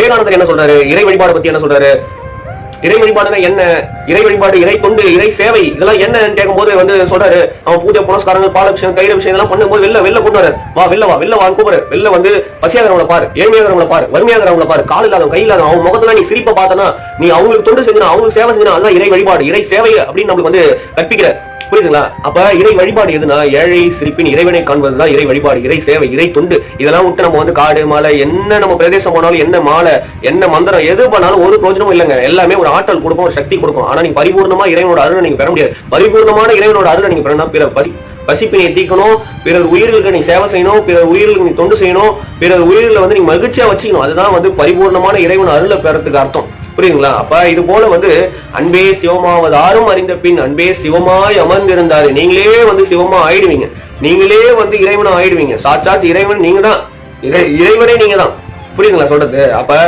விவேகானந்தர் என்ன சொல்றாரு? இறை வழிபாடு பத்தி என்ன சொல்றாரு? இறை வழிபாடுனா என்ன? இறை வழிபாடு இறை தொண்டு இறை சேவை இதெல்லாம் என்னன்னு கேட்கும்போது வந்து சொல்றாரு. அவன் பூஜை புனஸ்காரங்கள் விஷயம் கைல விஷயம் இதெல்லாம் பண்ணும்போது வெளில வெளில கொண்டு வர வா வெளில வா வெளில வான்னு கூப்பிடு வெளில வந்து பசியாகிறவங்கள பாரு ஏழ்மையாகிறவங்கள பாரு வறுமையாகிறவங்கள பாரு கால் இல்லாத கை இல்லாதவன் அவங்க முகத்துல நீ சிரிப்பை பார்த்தனா நீ அவங்களுக்கு தொண்டு செஞ்சினா அவங்களுக்கு சேவை செஞ்சினா அதுதான் இறை வழிபாடு இறை சேவை அப்படின்னு நம்மளுக்கு வந்து கற்பிக்கிற புரியுதுங்களா? அப்ப இறை வழிபாடு எதுனா ஏழை சிரிப்பின் இறைவனை காண்பதுதான் இறை வழிபாடு இறை சேவை இறை தொண்டு. இதெல்லாம் விட்டு நம்ம வந்து காடு மாலை என்ன நம்ம பிரதேசம் போனாலும் என்ன மாலை என்ன மந்திரம் எது பண்ணாலும் ஒரு பிரோஜனமும் இல்லைங்க. எல்லாமே ஒரு ஆற்றல் கொடுக்கும் ஒரு சக்தி கொடுக்கும். ஆனா நீங்க பரிபூர்ணமா இறைவனோட அருளை நீங்க பெற முடியாது. பரிபூர்ணமான இறைவனோட அருளை நீங்க பெறணும் பிற பசி பசிப்பினை தீக்கணும் பிறர் உயிர்களுக்கு நீ சேவை செய்யணும் பிறர் உயிர்களுக்கு நீ தொண்டு செய்யணும் பிறர் உயிர்களை வந்து நீ மகிழ்ச்சியா வச்சுக்கணும். அதுதான் வந்து பரிபூர்ணமான இறைவன் அருளை பெறத்துக்கு அர்த்தம். புரியுங்களா அப்ப இது போல வந்து அன்பே சிவமாவதாரும் அறிந்த பின் அன்பே சிவமாய் அமர்ந்திருந்தாரு. நீங்களே வந்து சிவமா ஆயிடுவீங்க. நீங்களே வந்து இறைவனா ஆயிடுவீங்க. சாட்சாத் இறைவன் நீங்க தான் இறை இறைவனே நீங்க தான் புரியுங்களா சொல்றது? அப்ப